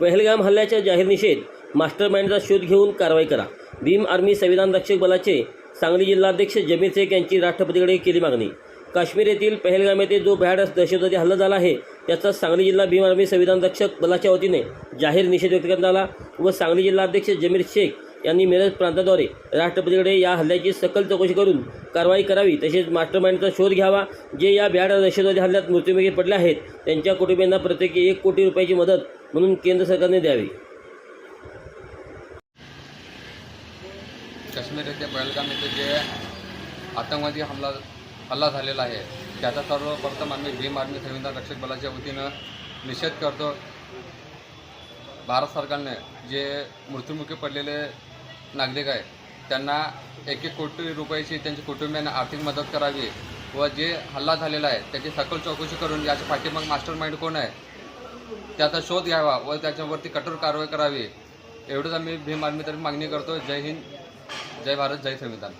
पहलगाम हल्ल्याच्या जाहीर निषेध मास्टर माइंडचा शोध घेऊन कारवाई करा. भीम आर्मी संविधान रक्षक बलाचे सांगली जिल्हाध्यक्ष जमीर शेख यांची राष्ट्रपतीकडे केली मागणी. काश्मीर येथील पहलगाम येथे जो भ्याडस दहशतवादी हल्ला झाला आहे त्याचा सांगली जिल्हा भीम आर्मी संविधान रक्षक बलाच्या वतीने जाहीर निषेध व्यक्त करण्यात आला व सांगली जिल्हाध्यक्ष जमीर शेख यांनी मिरज प्रांताद्वारे राष्ट्रपतीकडे या हल्ल्याची सकल चौकशी करून कारवाई करावी तसेच मास्टर माइंडचा शोध घ्यावा. जे या भ्याड दहशतवादी हल्ल्यात मृत्यूमुखी पडले आहेत त्यांच्या कुटुंबियांना प्रत्येकी एक कोटी रुपयाची मदत म्हणून केंद्र सरकारने द्यावी. काश्मीर येथे येथे जे आतंकवादी हमला हल्ला झालेला आहे त्याचा सर्वप्रथम आम्ही भीम आर्मी संविधान रक्षक बलाच्या वतीनं निषेध करतो. भारत सरकारने जे मृत्युमुखी पडलेले नागरिक आहे त्यांना एक एक कोटी रुपयाची त्यांच्या कुटुंबियांना आर्थिक मदत करावी व जे हल्ला झालेला आहे त्याची सखोल चौकशी करून याच्या पाठीमाग मास्टर माइंड कोण आहे त्याचा शोध घ्यावा व त्याच्यावरती कठोर कारवाई करावी. एवढंच आम्ही भीम आर्मी तर्फे मागणी करतो. जय हिंद जय भारत जय संविधान.